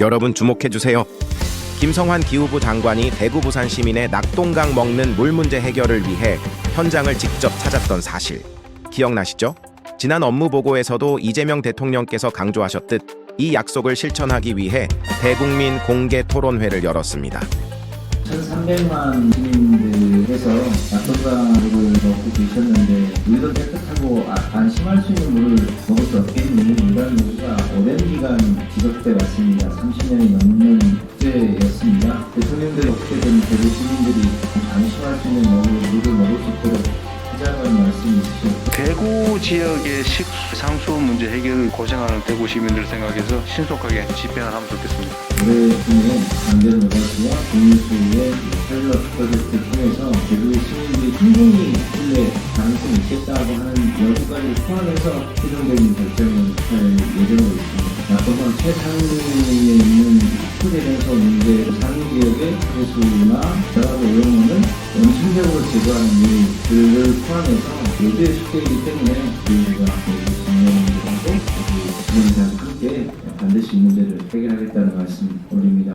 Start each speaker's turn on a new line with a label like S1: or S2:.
S1: 여러분 주목해 주세요. 김성환 기후부 장관이 대구 부산 시민의 낙동강 먹는 물 문제 해결을 위해 현장을 직접 찾았던 사실 기억나시죠? 지난 업무 보고에서도 이재명 대통령께서 강조하셨듯 이 약속을 실천하기 위해 대국민 공개 토론회를 열었습니다.
S2: 1,300만 시민들에서 낙동강물을 먹고 계셨는데 우리도 깨끗하고 아- 안심할 수 있는 물을 수 지속돼 왔습니다. 30년이 넘는 숙제였습니다. 대통령들이 어떻게든 대구 시민들이 안심할 수 있는 물을 먹을 수 있도록 하자는 말씀이 있으셨죠.
S3: 대구 지역의 식상수 문제 해결을 고생하는 대구 시민들 생각해서 신속하게 집행을 하면 좋겠습니다.
S2: 올해 중에 강변 노가수와 국민수의 셀러 프로젝트를 통해서 대구 시민들이 충분히 신뢰 가능성이 있겠다고 하는 여부까지 포함해서 최종적인 결정을 할 예정으로 있습니다. 낙동강 최상위에 있는 후대전소 문제 상위 지역의 해수나 전라도 오용원은 원심적으로 제거하는 일들을 포함해서 모두의 숙제이기 때문에 저희가 정례하고 우리 시민들과 함께 반드시 이 문제를 해결하겠다는 말씀 우리